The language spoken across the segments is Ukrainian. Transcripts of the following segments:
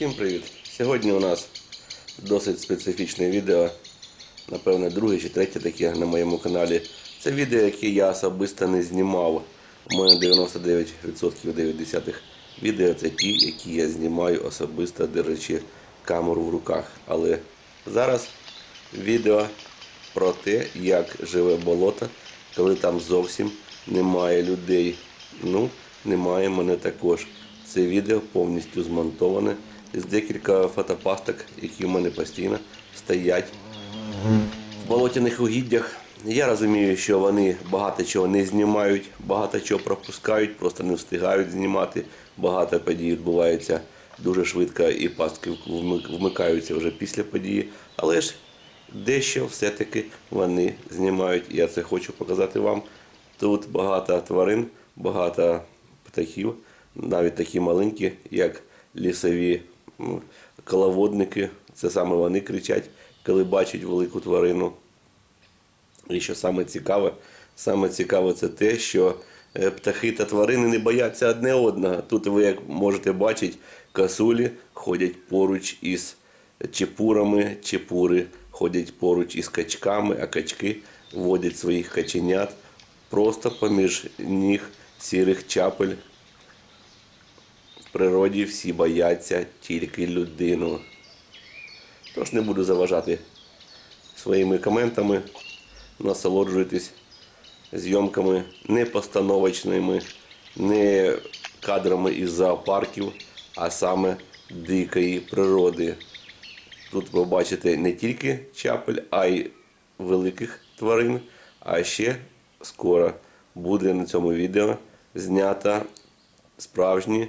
Всім привіт! Сьогодні у нас досить специфічне відео, напевне, друге чи третє таке на моєму каналі. Це відео, яке я особисто не знімав. У мене 99% 90 відео це ті, які я знімаю особисто держачи камеру в руках. Але зараз відео про те, як живе болото, коли там зовсім немає людей. Ну, немає мене також. Це відео повністю змонтоване з декілька фотопасток, які в мене постійно стоять в болотяних угіддях. Я розумію, що вони багато чого не знімають, багато чого пропускають, просто не встигають знімати. Багато подій відбувається дуже швидко і пастки вмикаються вже після події. Але ж дещо все-таки вони знімають. Я це хочу показати вам. Тут багато тварин, багато птахів, навіть такі маленькі, як лісові коловодники. Це саме вони кричать, коли бачать велику тварину. І що саме цікаве, саме цікаве це те, що е, птахи та тварини не бояться одне одного. Тут ви, як можете бачити, косулі ходять поруч із чепурами, чепури ходять поруч із качками, а качки водять своїх каченят просто поміж ніг сірих чапель. Природі всі бояться тільки людину. Тож не буду заважати своїми коментами. Насолоджуйтесь зйомками не постановочними, не кадрами із зоопарків, а саме дикої природи. Тут ви бачите не тільки чапель, а й великих тварин. А ще скоро буде на цьому відео знято справжні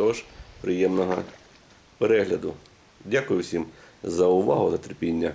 Тож, приємного перегляду. Дякую всім за увагу та терпіння.